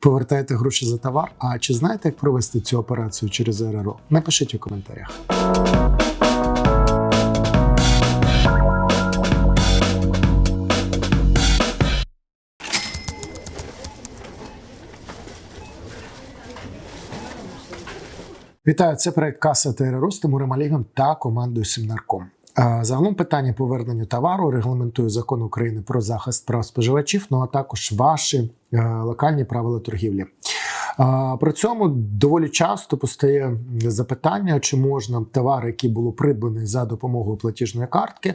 Повертаєте гроші за товар. А чи знаєте, як провести цю операцію через РРО? Напишіть у коментарях. Вітаю, це проект Каса ТРРО з Тимуром Алігом та командою Сімнарком. Загалом питання повернення товару регламентує закон України про захист прав споживачів, ну а також ваші локальні правила торгівлі. При цьому доволі часто постає запитання, чи можна товар, який було придбаний за допомогою платіжної картки,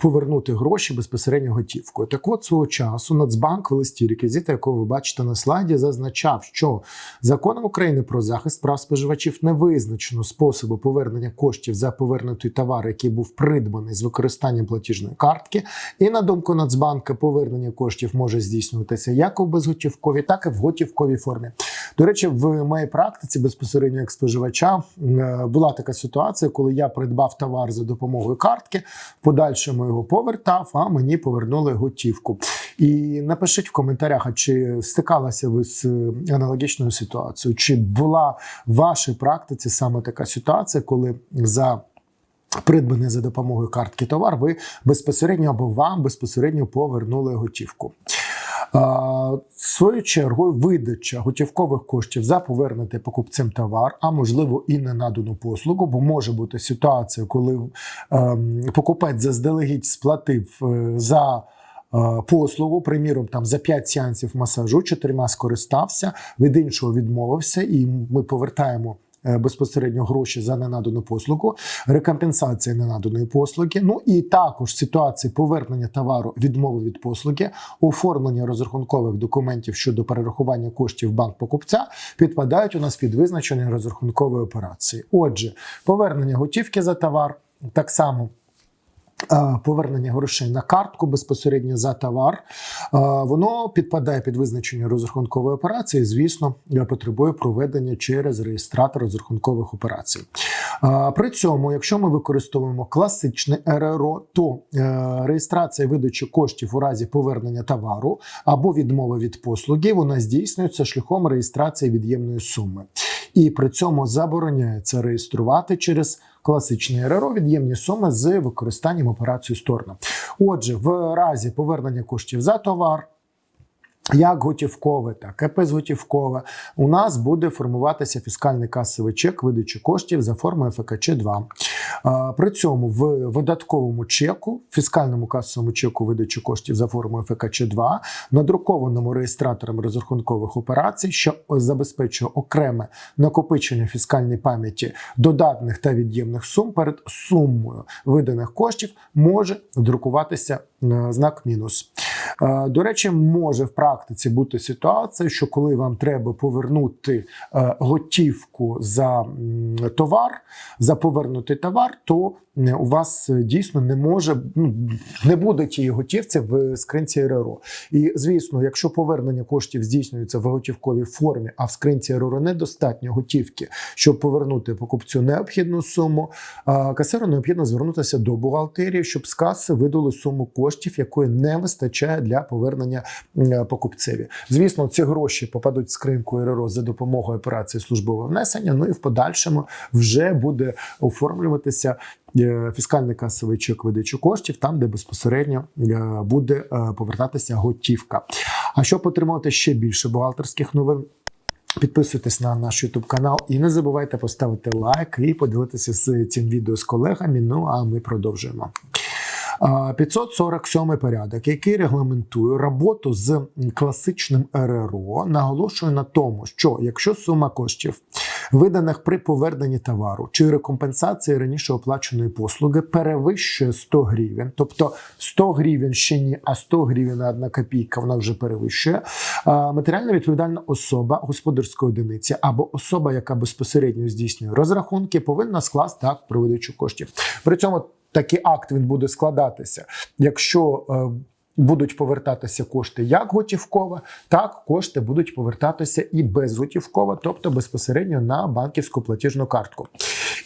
повернути гроші безпосередньо готівкою. Так от свого часу Нацбанк в листі реквізита, якого ви бачите на слайді, зазначав, що законом України про захист прав споживачів не визначено способу повернення коштів за повернутий товар, який був придбаний з використанням платіжної картки. І на думку Нацбанка, повернення коштів може здійснюватися як у безготівковій, так і в готівковій формі. До речі, в моїй практиці безпосередньо як споживача е, була така ситуація, коли я придбав товар за допомогою картки, подальшому його повертав, а мені повернули готівку. І напишіть в коментарях, а чи стикалися ви з е, аналогічною ситуацією, чи була в вашій практиці саме така ситуація, коли за Придбаний за допомогою картки товар, ви безпосередньо або вам безпосередньо повернули готівку. Свою чергу видача готівкових коштів за повернутий покупцем товар, а можливо і не надану послугу, бо може бути ситуація, коли ем, покупець заздалегідь сплатив е, за. е, Послугу, приміром, там за 5 сеансів масажу, чотирма скористався, від іншого відмовився, і ми повертаємо безпосередньо гроші за ненадану послугу, рекомпенсація ненаданої послуги. Ну і також ситуації повернення товару, відмови від послуги, оформлення розрахункових документів щодо перерахування коштів банк покупця підпадають у нас під визначення розрахункової операції. Отже, повернення готівки за товар так само. Повернення грошей на картку безпосередньо за товар, воно підпадає під визначення розрахункової операції. Звісно, потребує проведення через реєстратор розрахункових операцій. При цьому, якщо ми використовуємо класичне РРО, то е, реєстрація видачі коштів у разі повернення товару або відмови від послуги, вона здійснюється шляхом реєстрації від'ємної суми. І при цьому забороняється реєструвати через класичний РРО від'ємні суми з використанням операції сторона. Отже, в разі повернення коштів за товар. Як готівкове, так і безготівкове, у нас буде формуватися фіскальний касовий чек видачі коштів за формою ФКЧ 2. При цьому в видатковому чеку, фіскальному касовому чеку видачі коштів за формою ФКЧ 2, надрукованому реєстратором розрахункових операцій, що забезпечує окреме накопичення фіскальної пам'яті додатних та від'ємних сум перед сумою виданих коштів, може друкуватися знак мінус. Е, До речі, може в практиці бути ситуація, що коли вам треба повернути е, готівку за товар, за повернутий товар, то у вас дійсно не може ну, не буде тієї готівці в скринці РРО. І звісно, якщо повернення коштів здійснюється в готівковій формі, а в скринці РРО недостатньо готівки, щоб повернути покупцю необхідну суму, е, касиру необхідно звернутися до бухгалтерії, щоб з каси видали суму коштів, якої не вистачає для повернення покупцеві. Звісно, ці гроші попадуть в скриньку РРО за допомогою операції службового внесення. Ну і в подальшому вже буде оформлюватися. е, Фіскальний касовий чек видачі коштів, там, де безпосередньо е, буде е, повертатися готівка. А щоб отримати ще більше бухгалтерських новин, Підписуйтесь на наш YouTube канал і не забувайте поставити лайк і поділитися з цим відео з колегами. Ну а ми продовжуємо. А, 547 порядок, який регламентує роботу з класичним РРО, наголошує на тому, що якщо сума коштів, виданих при поверненні товару чи рекомпенсації раніше оплаченої послуги, перевищує 100 гривень, тобто 100 гривень ще ні, а 100 гривень на 1 копійка вона вже перевищує. Матеріально відповідальна особа господарської одиниці або особа, яка безпосередньо здійснює розрахунки, повинна скласти акт про видачу коштів. При цьому такий акт він буде складатися, якщо е, будуть повертатися кошти як готівково, так кошти будуть повертатися і безготівково, тобто безпосередньо на банківську платіжну картку.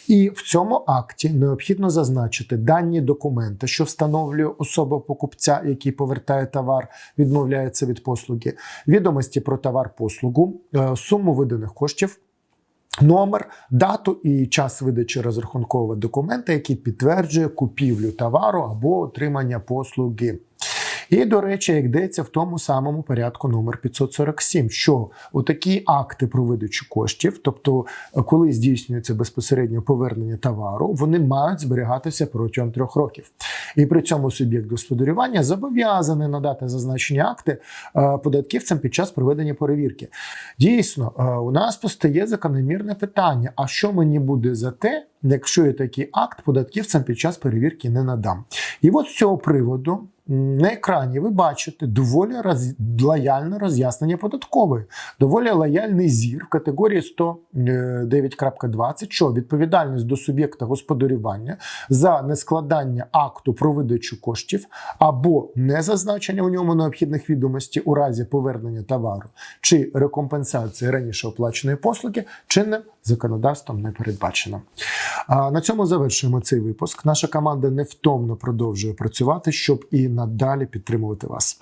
І в цьому акті необхідно зазначити дані документи, що встановлює особа покупця, який повертає товар, відмовляється від послуги, відомості про товар послугу, е, суму виданих коштів. Номер, дату і час видачі розрахункового документа, який підтверджує купівлю товару або отримання послуги. І, до речі, йдеться в тому самому порядку номер 547, що у такі акти про видачу коштів, тобто е, коли здійснюється безпосередньо повернення товару, вони мають зберігатися протягом трьох років. І при цьому суб'єкт господарювання зобов'язаний надати зазначені акти е, податківцям під час проведення перевірки. Дійсно, е, у нас постає закономірне питання: а що мені буде за те, якщо я такий акт податківцям під час перевірки не надам? І от з цього приводу. На екрані ви бачите доволі роз... лояльне роз'яснення податкової, доволі лояльний зір в категорії 109.20, що відповідальність до суб'єкта господарювання за нескладання акту про видачу коштів або незазначення у ньому необхідних відомостей у разі повернення товару чи рекомпенсації раніше оплаченої послуги чинним законодавством не передбачено. На цьому завершуємо цей випуск. Наша команда невтомно продовжує працювати, щоб і надалі підтримувати вас.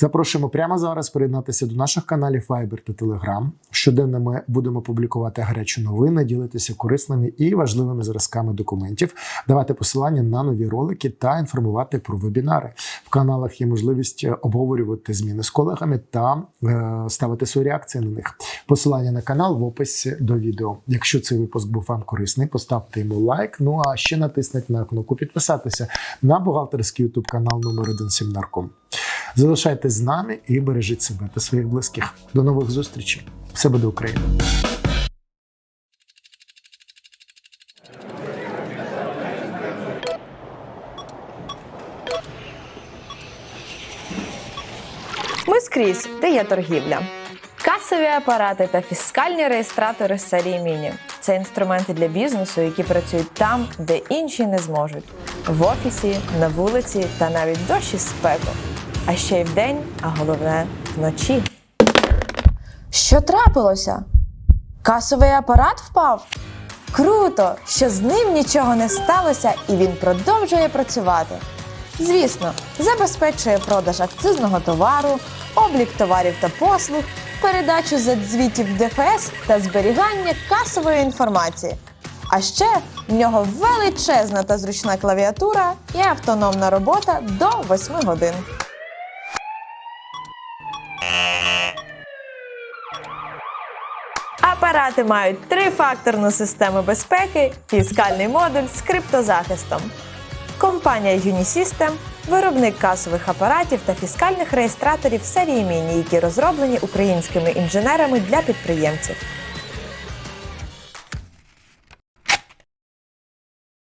Запрошуємо прямо зараз приєднатися до наших каналів Viber та Telegram. Щоденно ми будемо публікувати гарячі новини, ділитися корисними і важливими зразками документів, давати посилання на нові ролики та інформувати про вебінари. В каналах є можливість обговорювати зміни з колегами та е, ставити свої реакції на них. Посилання на канал в описі до відео. Якщо цей випуск був вам корисний, поставте йому лайк. Ну а ще натисніть на кнопку підписатися на бухгалтерський ютуб канал номер 1 Сімнарком. Залишайтесь з нами і бережіть себе та своїх близьких. До нових зустрічей. Все буде Україна! Ми скрізь, де є торгівля. Касові апарати та фіскальні реєстратори з серії Міні це інструменти для бізнесу, які працюють там, де інші не зможуть: в офісі, на вулиці та навіть в дощ і спеку. А ще й вдень, а головне вночі. Що трапилося? Касовий апарат впав? Круто, що з ним нічого не сталося і він продовжує працювати. Звісно, забезпечує продаж акцизного товару, облік товарів та послуг, передачу задзвітів ДФС та зберігання касової інформації. А ще в нього величезна та зручна клавіатура і автономна робота до 8 годин. Апарати мають трифакторну систему безпеки, фіскальний модуль з криптозахистом. Компанія Unisystem – виробник касових апаратів та фіскальних реєстраторів серії Міні, які розроблені українськими інженерами для підприємців.